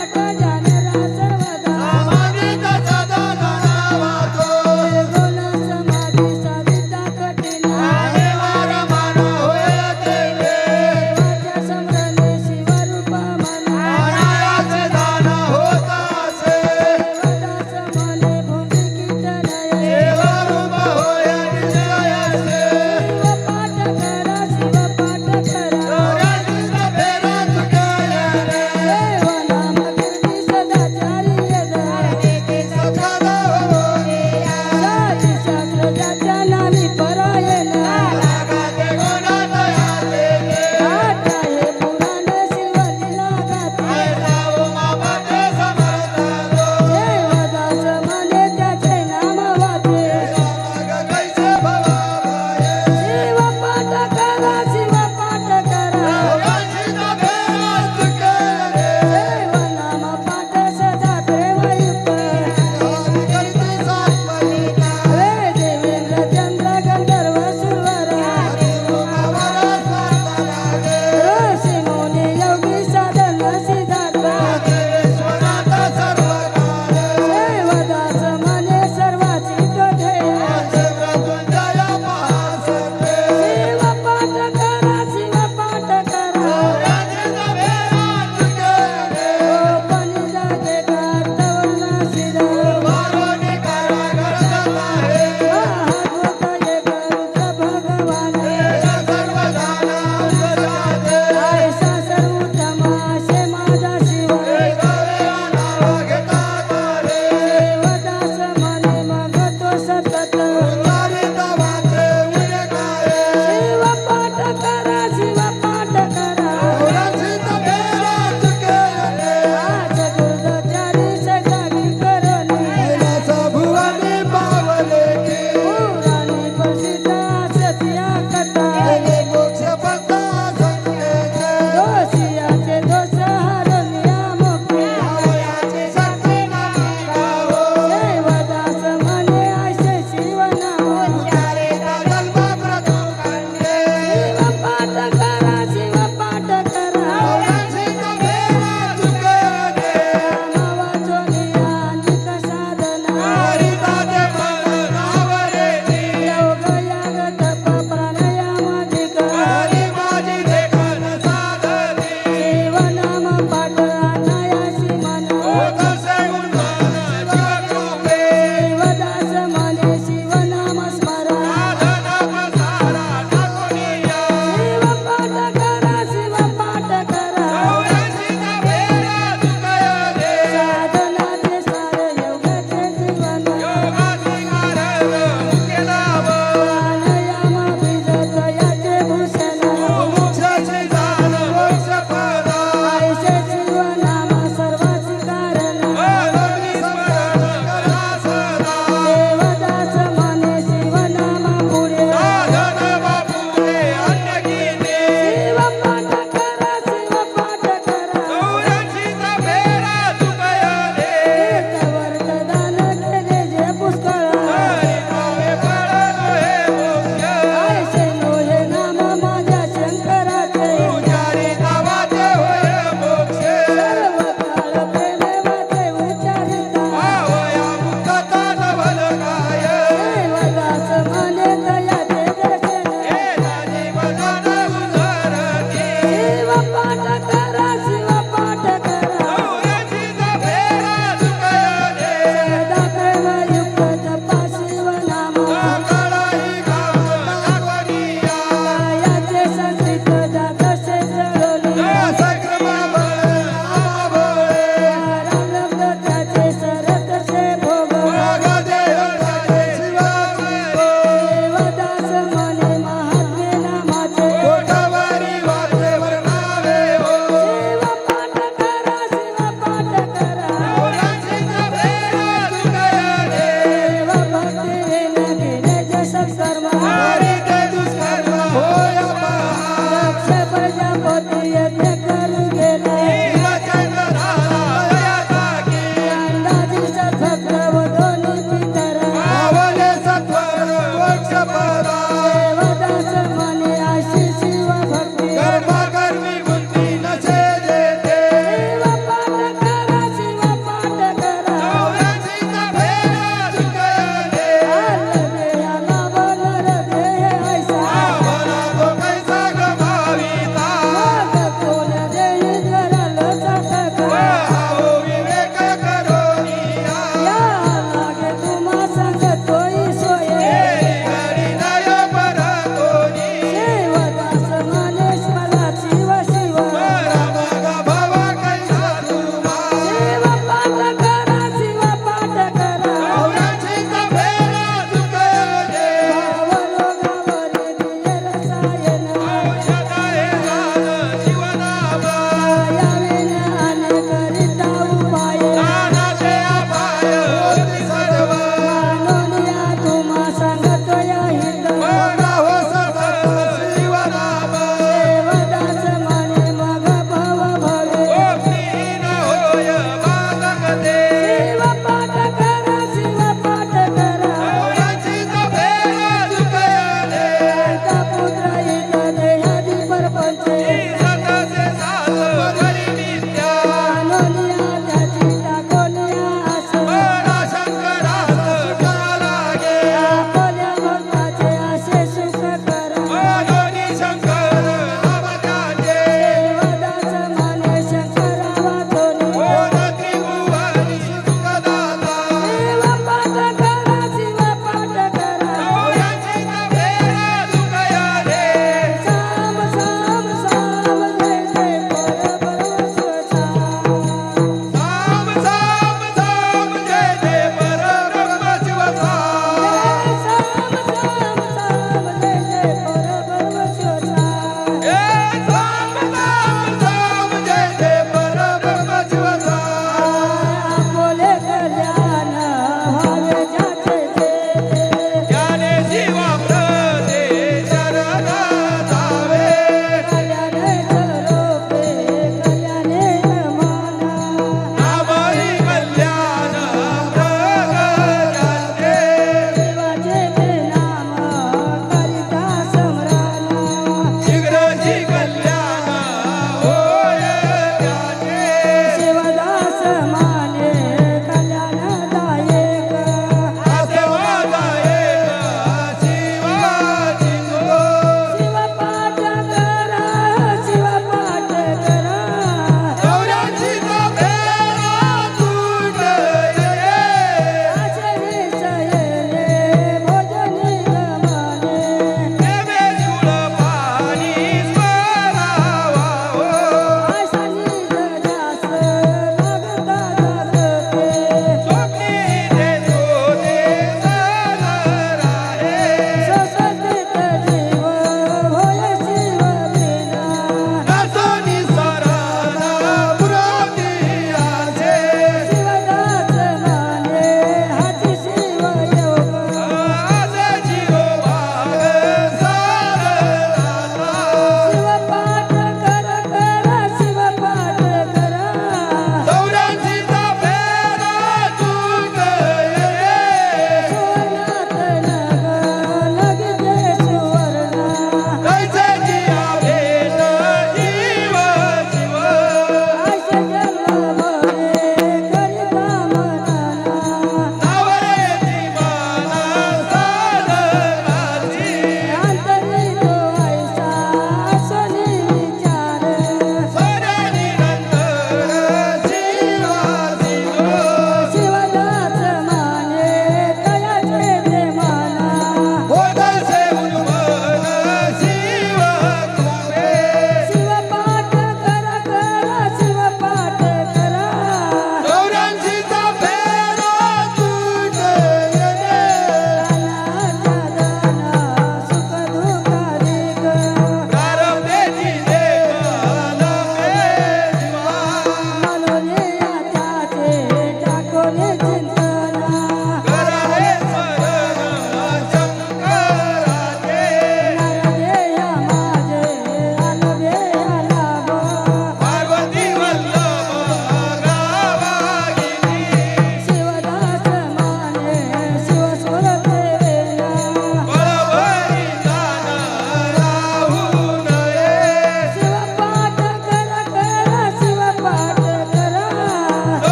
Raja.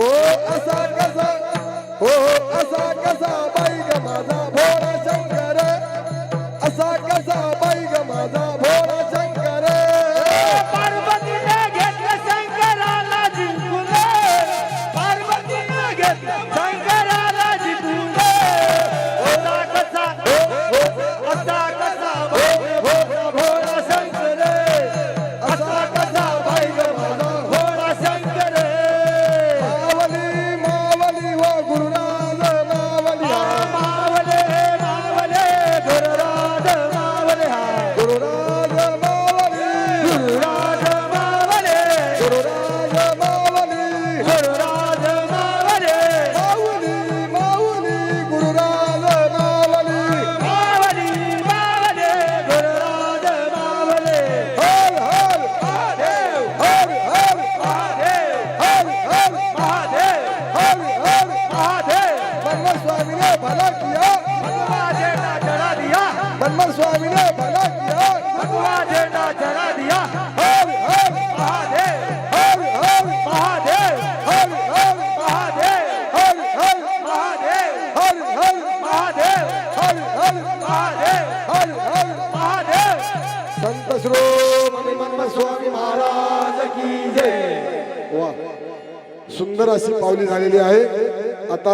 हो असा कसा? हो, हो असा कसा? बाई माझा भोळा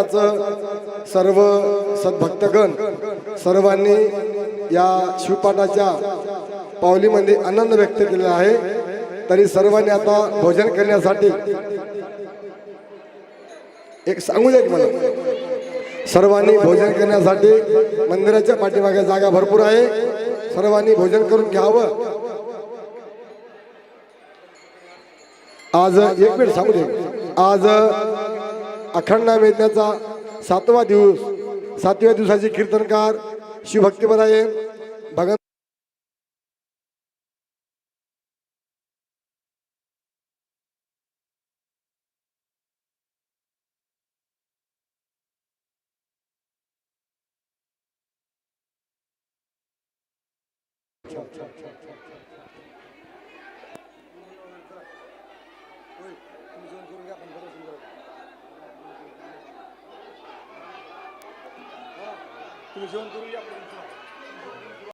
याचं सर्व सद्भक्तगण सर्वांनी या शिवपाठाच्या पावलीमध्ये आनंद व्यक्त केलेला आहे. तरी सर्वांनी आता भोजन करण्यासाठी एक सांगू देत मला. सर्वांनी भोजन करण्यासाठी मंदिराच्या पाठीमागे जागा भरपूर आहे. सर्वांनी भोजन करून घ्यावं. आज एक मिनिट सांगू दे. आज अखंड वेद्याचा सातवा दिवस सातव्या दिवसाचे कीर्तनकार शिवभक्तीपरायण भगत